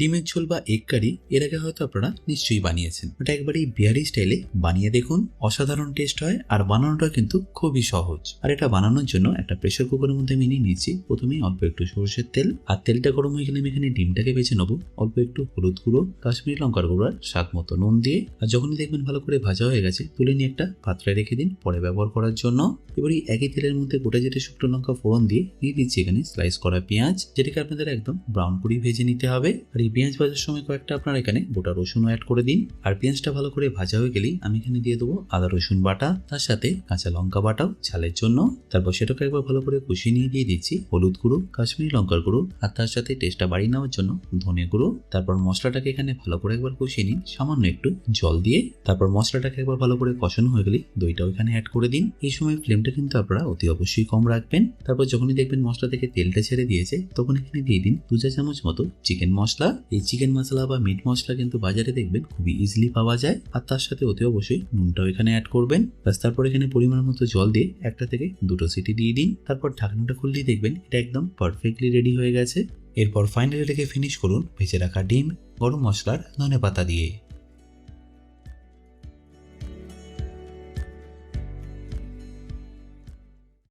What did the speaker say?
ডিমের ঝোল বা এগ কারি এর আগে হয়তো আপনারা নিশ্চয়ই বানিয়েছেন। ওটা একবারেই বিহারি স্টাইলে বানিয়ে দেখুন, অসাধারণ টেস্ট হয় আর বানানোটা কিন্তু খুবই সহজ। আর এটা বানানোর জন্য একটা প্রেশার কুকারের মধ্যে আমি নিয়ে নিয়েছি। প্রথমে অল্প একটু সরষের তেল আর তেলটা গরম হয়ে গেলে আমি এখানে ডিমটাকে বেছে নেব। অল্প একটু হলুদ গুঁড়ো, কাশ্মীরি লঙ্কার গুঁড়ো আর স্বাদ মতো নুন দিয়ে। আর যখনই দেখবেন ভালো করে ভাজা হয়ে গেছে, তুলে নিয়ে একটা পাত্রে রেখে দিন পরে ব্যবহার করার জন্য। এবার এই একই তেলের মধ্যে গোটা যেটা শুকনো লঙ্কা ফোড়ন দিয়ে দিয়ে দিচ্ছি এখানে স্লাইস করা পেঁয়াজ, যেটাকে আপনাদের একদম ব্রাউন করে ভেজে নিতে হবে। আর এই পেঁয়াজ ভাজার সময় কয়েকটা আপনারা এখানে গোটা রসুনও অ্যাড করে দিন। আর পেঁয়াজটা ভালো করে ভাজা হয়ে গেলেই আমি এখানে দিয়ে দেবো আদা রসুন বাটা, তার সাথে কাঁচা লঙ্কা বাটাও ঝালের জন্য। তারপর সেটাকে একবার ভালো করে কষিয়ে নিয়ে দিয়ে দিচ্ছি হলুদ গুঁড়ো, কাশ্মীরি লঙ্কার গুঁড়ো, আর তার সাথে টেস্টটা বাড়িয়ে নেওয়ার জন্য ধনে গুঁড়ো। তারপর মশলাটাকে এখানে ভালো করে একবার কষিয়ে নিন, সামান্য একটু জল দিয়ে। তারপর মশলাটাকে একবার ভালো করে কষানো হয়ে গেলে দইটাও এখানে অ্যাড করে দিন। এই সময় ফ্লেমটা কিন্তু আপনারা অতি অবশ্যই কম রাখবেন। তারপর যখনই দেখবেন মশলা থেকে তেলটা ছেড়ে দিয়েছে, তখন এখানে দিয়ে দিন দু চা চামচ মতো চিকেন মশলা। এই চিকেন মশলা বা মিট মশলা কিন্তু বাজারে দেখবেন খুবই ইজিলি পাওয়া যায়। আর তার সাথে অতি অবশ্যই নুনটাও এখানে অ্যাড করবেন। ব্যাস, তারপর এখানে পরিমাণ মতো জল দিয়ে একটা থেকে দুটো সিটি দিয়ে দিন। তারপর ঢাকনাটা খুললেই দেখবেন এটা একদম পারফেক্টলি রেডি হয়ে গেছে। এরপর ফাইনালি এটাকে ফিনিশ করুন, ভেজে রাখা ডিম, গরম মশলার ধনে পাতা দিয়ে।